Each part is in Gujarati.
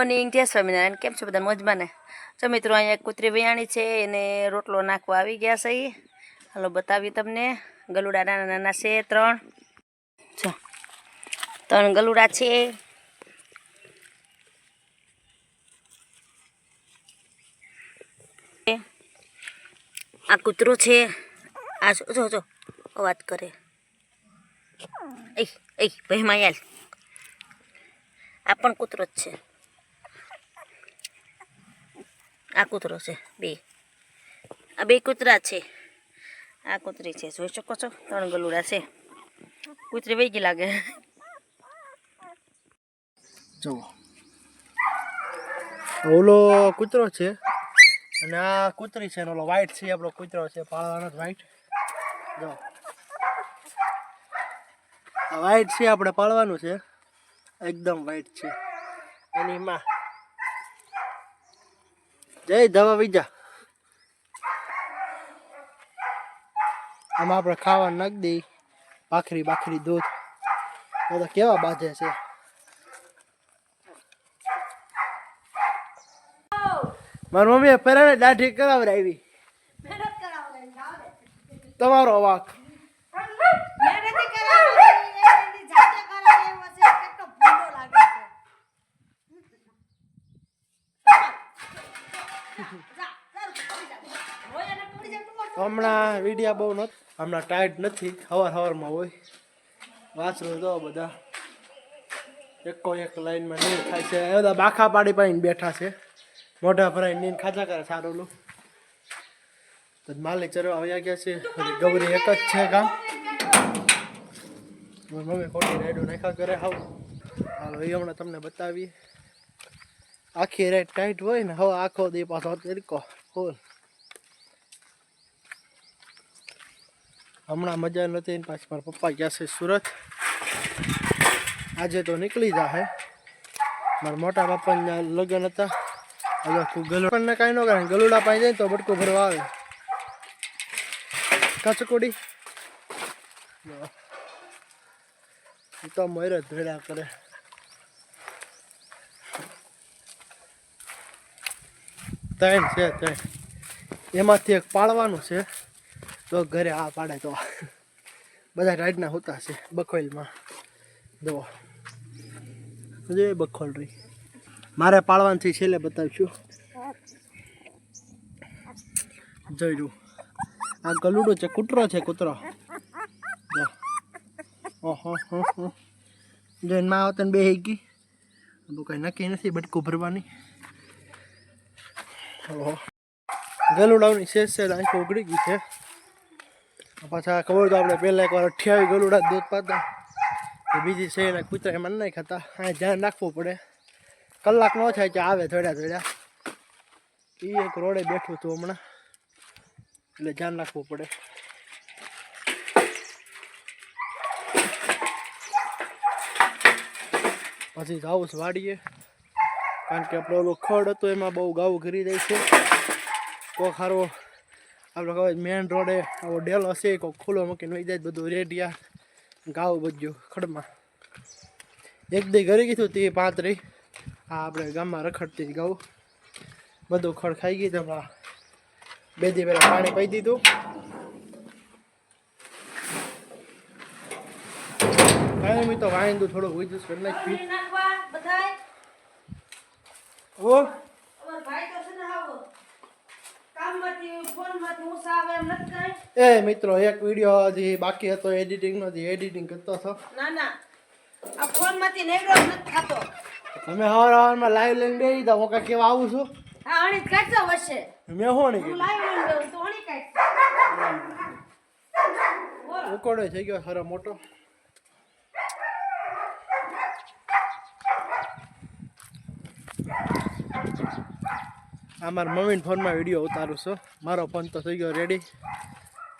મોર્નિંગ જય સ્વામિનારાયણ કેમ છો બધા? મોજમાં ને? જો મિત્રો, અહીંયા કૂતરી વૈયાણી છે, એને રોટલો નાખવા આવી ગયા છે. હાલો બતાવ્યું તમને. ગલુડા નાના નાના છે, ત્રણ. જો, ત્રણ ગલુડા છે. આ કૂતરો છે. આ જો જો અવાજ કરે. એ એ ભાઈ માયાલ આ પણ કૂતરો જ છે. આ કૂતરો છે, બે. આ બે કૂતરા છે. આ કૂતરી છે, જોઈ શકો છો, ત્રણ ગલુડા છે. કૂતરી વહી ગઈ લાગે. જુઓ. ઓલો કૂતરો છે, અને આ કૂતરી છે ઓલો વ્હાઈટ છે, આપણો કૂતરો છે પાળવાનો વ્હાઈટ જો વ્હાઈટ છે, આપણે પાળવાનું છે. એકદમ વ્હાઈટ છે. એની માં જય દવા બીજા આમાં આપણે ખાવા નાખી દઈ. ભાખરી બાખરી દૂધ. તો તો કેવા બાજે છે. મારી મમ્મીએ પહેલાને દાઢી કરાવડાવી. તમારો વાક હમણાં વિડિયા બહુ નથી હમણાં ટાઈટ નથી. હવાર હવારમાં હોય. વાંચરો તો બધા. એકો એક લાઈનમાં નીર ખાય છે. એ બધા બાખા પાડી પાડીને બેઠા છે. મોઢા ભરાઈ નીંદ ખાધા કરે સારું લો તો માલિક ચરવા આવ્યા ગયા છે. ગૌરી એક જ છે કામ મમ્મી ખોટી રાઈડો નાખા કરે હાવ. હાલો, એ હમણાં તમને બતાવીએ. આખી રાઈડ ટાઈટ હોય ને, હવે આખો દી પાછો તરીકો ફૂલ હમણાં મજા નથી ને પાછી મારા પપ્પા ગયા છે સુરત. આજે તો નીકળી જાહે. મારા મોટા પપ્પાના લગ્ન હતા. હવે તું ગલુડા કાંઈ ન કરે ગલુડા પાઈ જાય તો બટકું ભરવા આવે. કાચકોડી. તો મયુર ભેડા કરે. ત્રણ છે, ત્રણ. એમાંથી એક પાળવાનું છે. તો ઘરે આ પાડે તો બધા રાઈડના હોતા છે બખોલમાં દવા જે બખોલ રહી. મારે પાળવાનથી છેલ્લે બતાવીશું. જોઈ લો. આ ગલુડો છે, કૂતરો છે, કૂતરો. ઓહો, હો હો. જોઈને માં આવતા બે ગઈ. બહુ કંઈ નક્કી નથી બટકું ભરવાની. ઓહો. ગલુડાઓની શેષ છે આંખો ઉગડી ગઈ છે. પાછા ખબર તો આપણે પહેલાં એકવાર અઠ્યાવીસ ગલુડા દૂધ પાતા. બીજી છે એના કૂતરા એમાં નહીં ખાતા. અહીંયા ધ્યાન રાખવું પડે. કલાક ન થાય કે આવે થોડા થોડા એ એક રોડે બેઠું હતું હમણાં. એટલે ધ્યાન રાખવું પડે. પછી જાવું છે વાડીએ. કારણ કે આપણો ઓલો ખડ હતો એમાં બહુ ગાવું ઘરી જાય છે. કોક આપણે કહે મેન રોડે આવો ડેલો હશે કોઈ ખુલ્લો મૂકીને વહી જાય બધું રેડિયા ગાવ બધું ખડમાં. એક દી ઘરે કીધું તે પાંતરી. આ આપણે ગામમાં રખડતી ગાઉ બધું ખડ ખાઈ ગઈ તેમાં બે દી પહેલાં પાણી પી દીધું. કાંઈ મેં તો વાઈન દઉં થોડું વિદ્યુત કરી નાખી ઓ! એ મિત્રો એક વીડિયો હજી બાકી હતો એડિટિંગનો જે એડિટિંગ કરતો હતો. ના ના. આ ફોનમાંથી નેવડો નથી થતો. તમે હવાર હવારમાં લાઈવ લઈને બેહી દો કાંઈ કેવા આવું છું? હા અણી કાચો વશે મેં હું નહીં હું લાઈવ લઈને બેહું તો અણી કાચ ઉકોડો થઈ ગયો ખરો મોટો. આ મારા મમ્મીના ફોનમાં વીડિયો ઉતારું છું. મારો ફોન તો થઈ ગયો રેડી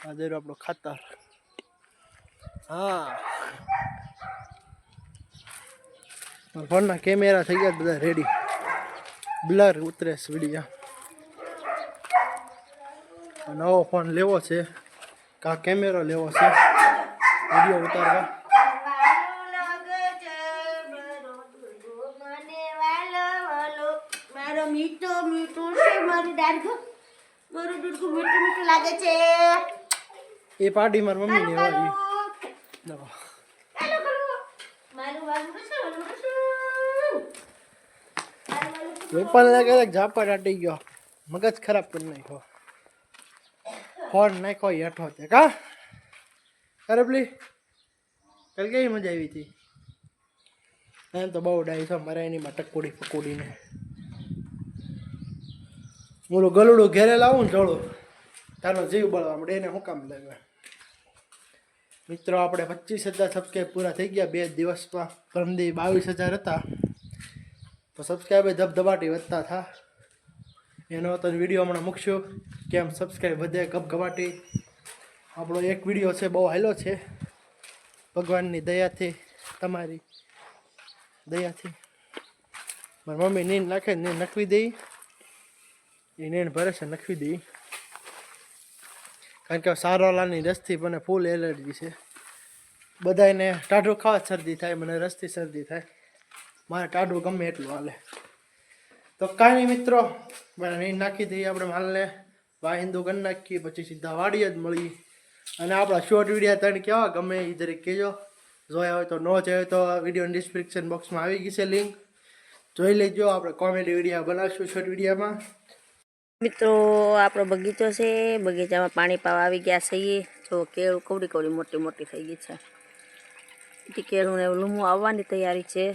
આ જઈ આપણો ખાતર. હા. મારા ફોનના કેમેરા થઈ ગયા બધા રેડી બ્લર ઉતરે છે વીડિયો નવો ફોન લેવો છે. કા કેમેરો લેવો છે. વીડિયો ઉતારવા વાલો લગ જબરો દુર્ગો મને વાલો શું છે મારી ડાળખું મારું દૂધકું મીઠું મીઠું લાગે છે. એ પાર્ટી મારી વાળી. ચાલો કરો કશું કશું કશું. વેપારને ક્યારેક ઝાપા દાટી ગયો. મગજ ખરાબ કરી નાખ્યો. ફોન નાખ્યો હેઠો તે. કા? કરબલી કાલ કેવી મજા આવી હતી? એમ તો બહુ ડાય છે મારે એની માં ટકોડી પકોડીને. ઓલું ગલુડું ઘેરે લાવું ને જોડું તારો જીવ બળવા મળે એને હું કામ લાગે મિત્રો, આપણે પચીસ હજાર સબસ્ક્રાઈબ પૂરા થઈ ગયા બે દિવસમાં. પરમદી બાવીસ હજાર હતા. તો સબસ્ક્રાઈબર ધબધબાટી વધતા થા. એનો તો વીડિયો હમણાં મૂકશું. કેમ સબસ્ક્રાઈબ વધે, ગબગબાટી. આપણો એક વીડિયો છે, બહુ હાલો છે. ભગવાનની દયાથી, તમારી દયાથી. મારી મમ્મી નીંદ નાખે નીંદ નખવી દઈ. એ નીંદ ભરે છે નખવી દઈ કારણ કે સારોલાની રસથી મને ફૂલ એલર્જી છે. બધાને ટાઢું ખાવા શરદી થાય, મને રસથી શરદી થાય. મારે ટાઢું ગમે એટલું હાલે. તો કાંઈ નહીં મિત્રો નહીં નાખી દઈએ આપણે માલને વાહિંદુ કરી નાખીએ, પછી સીધા વાડીએ જ મળી અને આપણા શોર્ટ વિડીયા ત્રણ કેવા ગમે એ દરેક કહેજો. જોયા હોય તો, ન જોયો તો વીડિયો ડિસ્ક્રિપ્શન બોક્સમાં આવી ગઈ છે લિંક જોઈ લેજો, આપણે કોમેડી વિડીયા બનાવશું શોર્ટ વિડીયોમાં મિત્રો, આપણો બગીચો છે. બગીચામાં પાણી પાવા આવી ગયા છીએ. જો કેળ કવડી કવડી મોટી મોટી થઈ ગઈ છે. કેળું ને લૂમું આવવાની તૈયારી છે.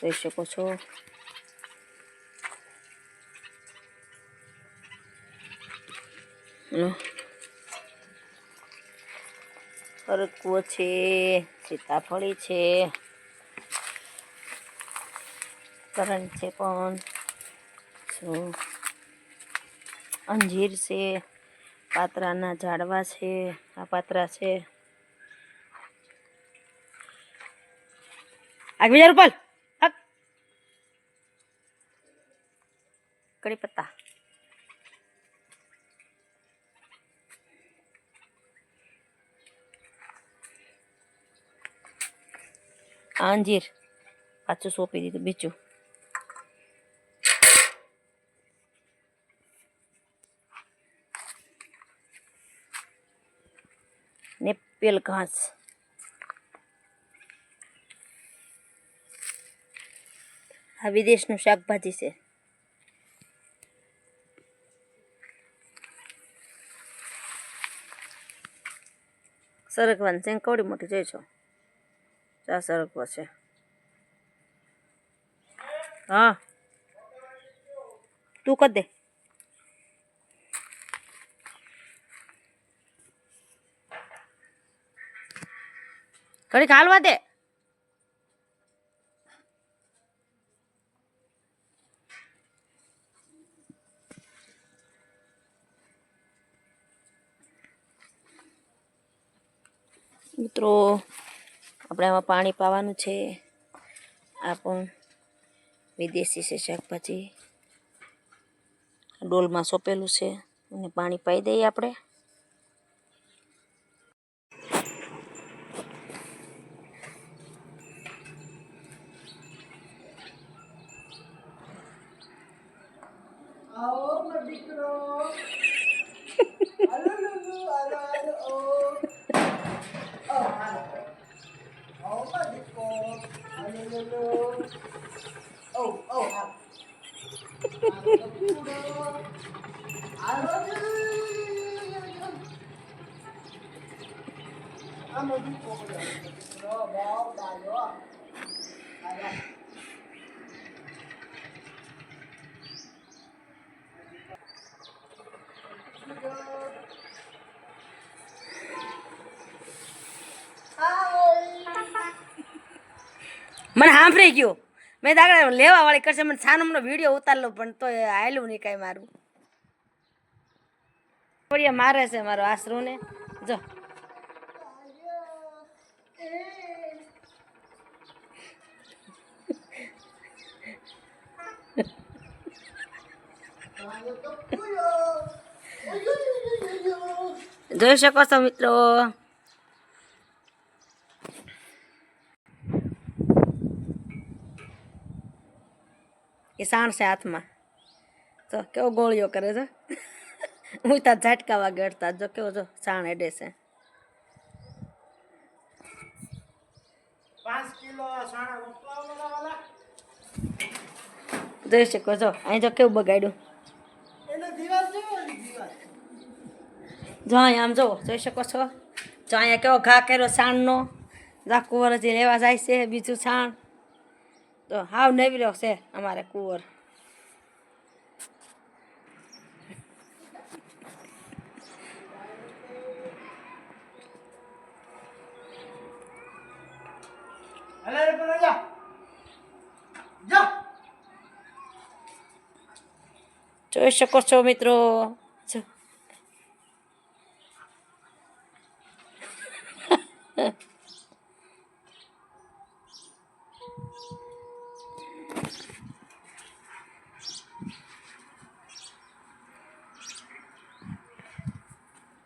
જોઈ શકો છો. કરકવો છે, સીતાફળી છે. કરણ છે પણ. જો. અંજીર છે, પાતરાના ઝાડવા છે, આ પાતરા છે. આગ બીજા રૂપલ કડી પત્તા. અંજીર પાછું સોંપી દીધું, બીજું ને પેલ ઘાસ. આ વિદેશનું શાકભાજી છે. સરગવાની છે કવડી મોટી જોઈ છો? ચા સરગવો છે. હા. તું કર દે. ઘડીક હાલવા દે. મિત્રો, આપણે આમાં પાણી પાવાનું છે. આ પણ વિદેશી છે શાકભાજી. ડોલમાં સોંપેલું છે. અને પાણી પાઈ દઈએ આપણે. Oh, my God. મને સાંભળી ગયો. મેં દાગડા લેવા વાળી કરશે, મને સાનમનો વીડિયો ઉતારલો, પણ તો આવેલું નહીં કાંઈ મારું. થોડી મારે છે મારો આશરો ને જો. જોઈ શકો છો મિત્રો. એ સાણ છે હાથમાં. તો કેવો ગોળીઓ કરે છે. હું ત્યાં ઝાટકા વાગે અડતા જો કેવો જો સાણ એડે છે. જોઈ શકો છો અહીં જો કેવું બગાડ્યું. જો અહીંયા આમ જુઓ જોઈ શકો છો. જો અહીંયા કેવો ઘા કર્યો સાણનો. જા વરજી લેવા જાય છે બીજું સાણ. તો હાવ નવીરો છે અમારે કુંવર. જોઈ શકો છો મિત્રો જો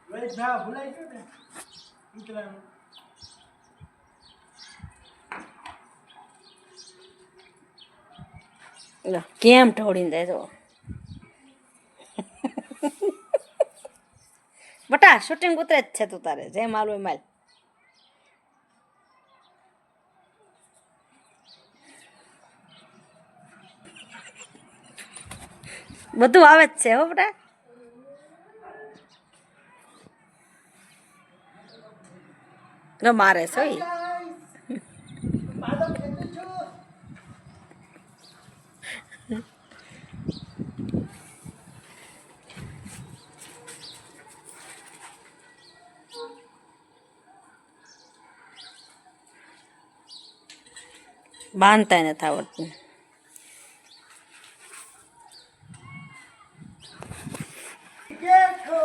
ભાઈ જા ભૂલાઈ ગયો ને ઉતરાનું લો, કેમ ઢોળીને દેજો બટા શૂટિંગ ઉતરે જ છે તું તારે. જે માલ હોય માલ. બધું આવે જ છે હો બટા. મારે છે બાંધતા નથી આવડતું. દેખો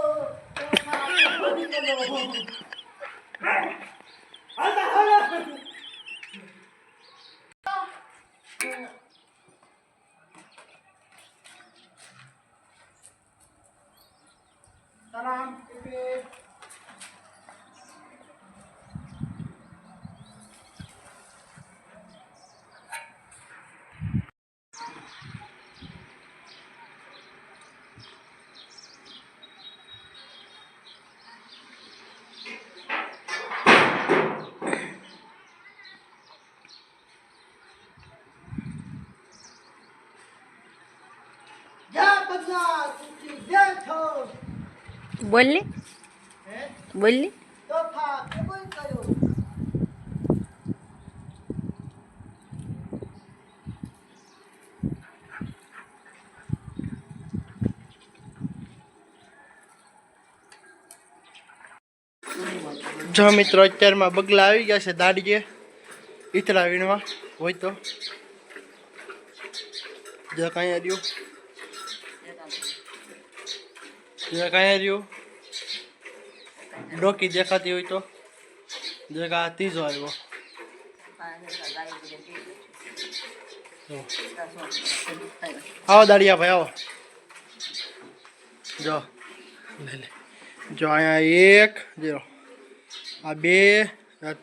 સલામ જા બદલા તું દેખો કેવું કર્યું જો મિત્રો, અત્યારમાં બગલા આવી ગયા છે દાડીએ. ઈતરા વીણવા હોય તો. જો કાંઈ રહ્યું. જો કાંઈ રહ્યું. ડોકી દેખાતી હોય તો. જે કે ત્રીજો આવ્યો. આવો દાડિયા ભાઈ આવો. જો. લે લે. જો, અહીંયા એક જીરો આ બે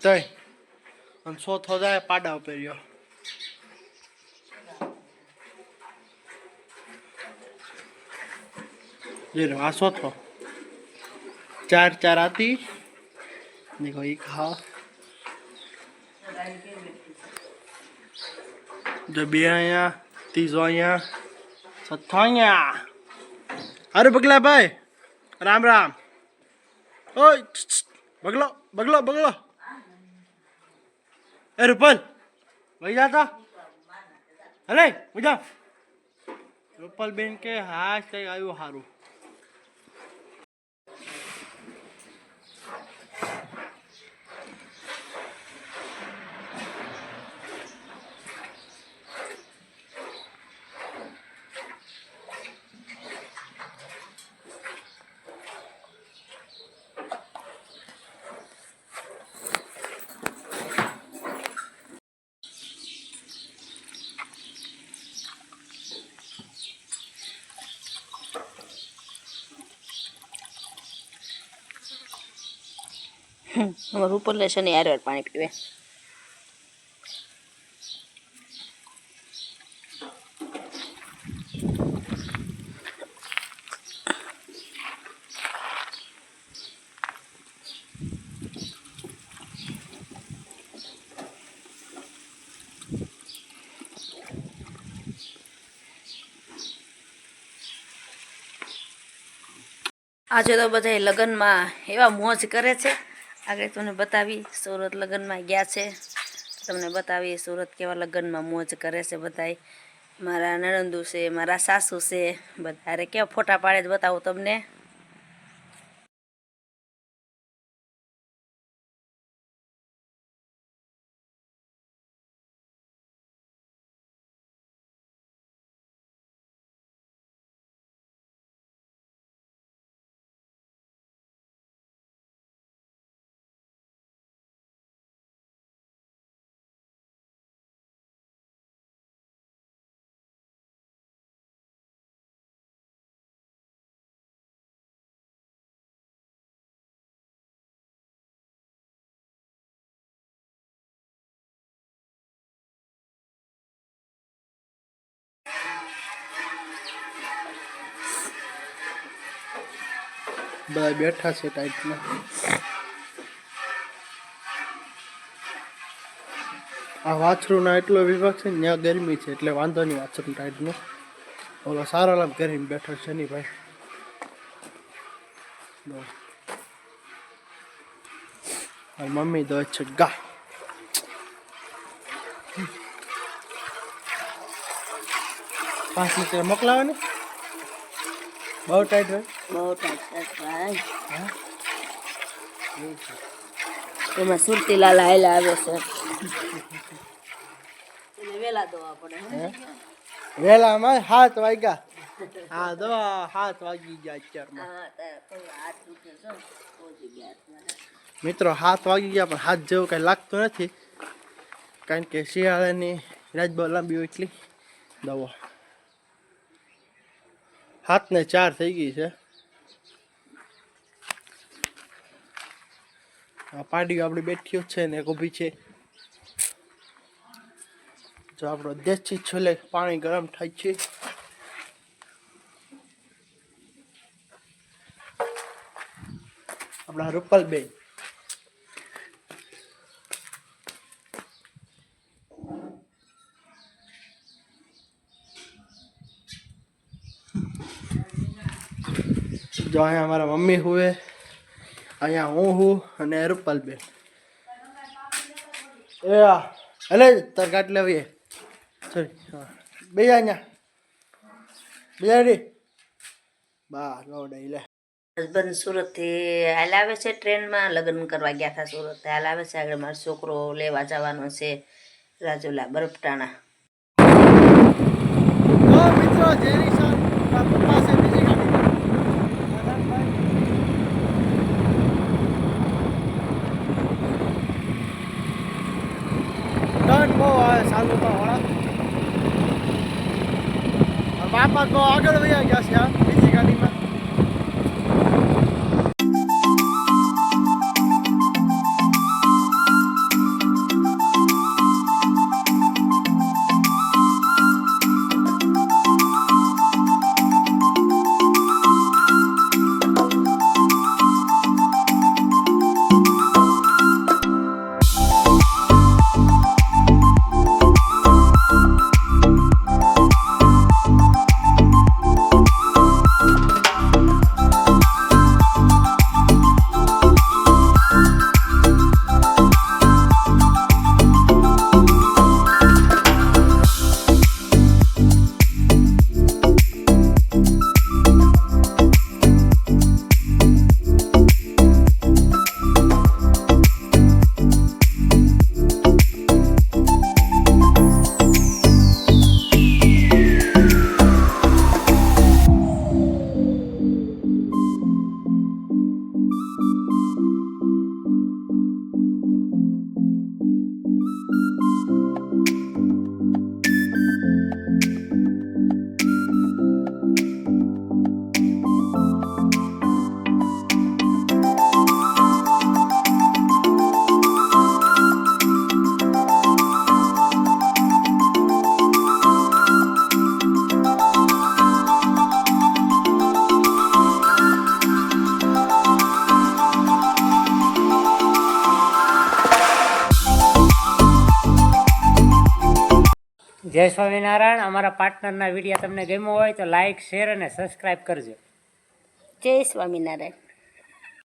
ત્રણ. અને ચોથો જાય પાડા ઉપર રહ્યો. જીરો આ ચોથો. ચાર ચાર આતી देखो एक હા જો બે અહીંયા ત્રીજો અહીંયા છઠ્ઠો અહીંયા અરે બગલા ભાઈ રામ રામ ઓય છ, છ, બગલો બગલો બગલો એ રૂપલ વહી જાતા હલે મજા રૂપલ બેન કે હા કઈ આવ્યું સારું અમારે ઉપર લેશે ને યાર પાણી પીવે. આજે તો બધા લગ્નમાં એવા મોજ કરે છે. આગળ તમને બતાવી, સુરત લગ્નમાં ગયા છે. તમને બતાવી, સુરત કેવા લગ્નમાં મોજ કરે છે બધાય. મારા નણંદુ છે, મારા સાસુ છે બધા અરે કેવા ફોટા પાડે જ બતાવું તમને. બધા બેઠા છે ટાઈટમાં. આ વાછરુંના એટલો વિભાગ છે ને, ત્યાં ગરમી છે, એટલે વાંધો નહીં વાછરૂ ટાઈટનો. ઓલો સારો લાભ કરીને બેઠો છે નહીં ભાઈ. મમ્મી દો છે, ગા. પાંચ લીટર મોકલાવાની બહુ ટાઈટ હોય? બહુ ટાઈટ ભાઈ. એમાં સુરતીલાલ હાયલા આવે છે. વેલા દોવા પડે હે? વેલામાં હાથ વાગ્યા. હા દવા હાથ વાગી ગયા અત્યારમાં. મિત્રો હાથ વાગી ગયા પણ હાથ જેવું કઈ લાગતું નથી. કારણ કે શિયાળાની રાજબો લાંબી હોય એટલી. દવા. હાથને ચાર થઈ ગઈ છે. આ પાડીઓ આપણી બેઠીઓ છે ને, એક ઊભી છે. જો આપણો દેશી છોલે પાણી ગરમ થાય છે. આપણા રૂપલબેન. જો અહીંયા અમારા મમ્મી હુએ અહીંયા હું હું અને રૂપલબેન. એ આ હલે તાર કાટ લેવીએ સોરી હા. બે અહીંયા. બે રે બા ગોડાઈ લે. હસબન્ડ સુરતથી હાલ આવે છે ટ્રેનમાં લગ્ન કરવા ગયા હતા સુરત. હાલ આવે છે આગળ મારો છોકરો લેવા જવાનો છે રાજુલા બરફટાણા. મિત્રો જેની સર પપ્પા છે બીજી ગાડી ડન બહુ આવે તો વાળા બાપા તો આગળ વયા ગયા છે આ પાર્ટનરના વીડિયો તમને ગમ્યો હોય તો લાઈક શેર અને સબસ્ક્રાઈબ કરજો. જય સ્વામિનારાયણ.